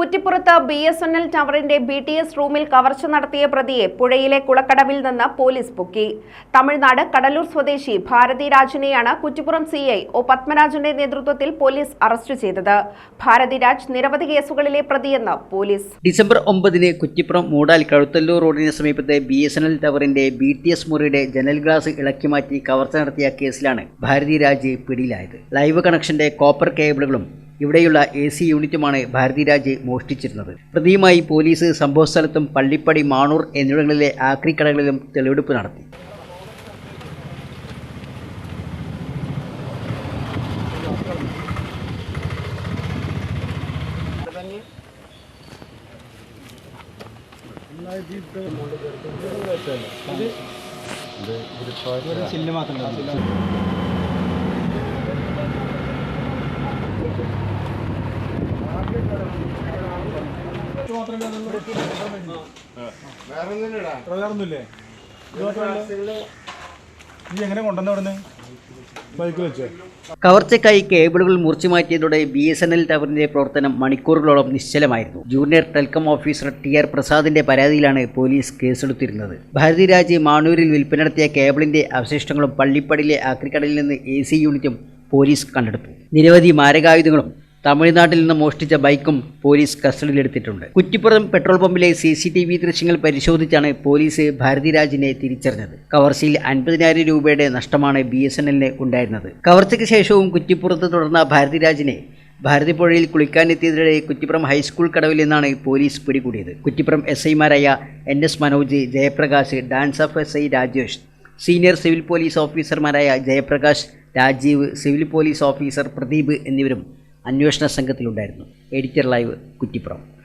കുറ്റിപ്പുറത്ത് B S N L ടവറിന്റെ B T S റൂമിൽ കവർച്ച നടത്തിയ പ്രതിയെ പുഴയിലെ കുളക്കടവിൽ നിന്ന് പോലീസ് പൊക്കി. തമിഴ്നാട് കടലൂർ സ്വദേശി ഭാരതി രാജിനെയാണ് കുറ്റിപ്പുറം സി ഐ ഒ പത്മരാജന്റെ നേതൃത്വത്തിൽ പോലീസ് അറസ്റ്റ് ചെയ്തത്. ഭാരതിരാജ് നിരവധി കേസുകളിലെ പ്രതിയെന്ന് പോലീസ്. ഡിസംബർ ഒമ്പതിന് കുറ്റിപ്പുറം മൂടാൽ കഴുത്തല്ലൂർ റോഡിന് സമീപത്തെ ബി എസ് എൻ എൽ ടവറിന്റെ ബി ടി എസ് മുറിയുടെ ജനൽ ഗ്ലാസ് ഇളക്കി മാറ്റി കവർച്ച നടത്തിയ കേസിലാണ് ഭാരതി രാജ് പിടിയിലായത്. ലൈവ് കണക്ഷന്റെ കോപ്പർ കേബിളുകളും ഇവിടെയുള്ള എ സി യൂണിറ്റുമാണ് ഭാരതിരാജ് മോഷ്ടിച്ചിരുന്നത്. പ്രതിയുമായി പോലീസ് സംഭവസ്ഥലത്തും പള്ളിപ്പടി മാണൂർ എന്നിവിടങ്ങളിലെ ആക്രിക്കടകളിലും തെളിവെടുപ്പ് നടത്തി. വേറൊന്നുമില്ലേ? നീ എങ്ങനെ കവർച്ചയ്ക്കായി കേബിളുകൾ മുറിച്ചു മാറ്റിയതോടെ ബി എസ് എൻ എൽ ടവറിന്റെ പ്രവർത്തനം മണിക്കൂറുകളോളം നിശ്ചലമായിരുന്നു. Junior telecom officer T R പ്രസാദിന്റെ പരാതിയിലാണ് പോലീസ് കേസെടുത്തിരുന്നത്. ഭാരതി രാജ് മാണൂരിൽ വിൽപ്പന നടത്തിയ കേബിളിന്റെ അവശിഷ്ടങ്ങളും പള്ളിപ്പടിയിലെ ആക്രിക്കടലിൽ നിന്ന് എ സി യൂണിറ്റും പോലീസ് കണ്ടെടുത്തു. നിരവധി മാരകായുധങ്ങളും തമിഴ്നാട്ടിൽ നിന്ന് മോഷ്ടിച്ച ബൈക്കും പോലീസ് കസ്റ്റഡിയിലെടുത്തിട്ടുണ്ട്. കുറ്റിപ്പുറം പെട്രോൾ പമ്പിലെ സി സി ടി വി ദൃശ്യങ്ങൾ പരിശോധിച്ചാണ് പോലീസ് ഭാരതിരാജിനെ തിരിച്ചറിഞ്ഞത്. കവർച്ചയിൽ അൻപതിനായിരം രൂപയുടെ നഷ്ടമാണ് ബി എസ് എൻ എല്ലിന് ഉണ്ടായിരുന്നത്. കവർച്ചയ്ക്ക് ശേഷവും കുറ്റിപ്പുറത്ത് തുടർന്ന ഭാരതിരാജിനെ ഭാരതിപ്പുഴയിൽ കുളിക്കാനെത്തിയതിനിടെ കുറ്റിപ്പുറം ഹൈസ്കൂൾ കടവിൽ നിന്നാണ് പോലീസ് പിടികൂടിയത്. കുറ്റിപ്പുറം എസ് ഐമാരായ N S Manoj Jayaprakash dance of S I Rajesh senior civil police ഓഫീസർമാരായ Jayaprakash Rajeev civil police officer Pradeep എന്നിവരും അന്വേഷണ സംഘത്തിലുണ്ടായിരുന്നു. Editor live Kuttippuram.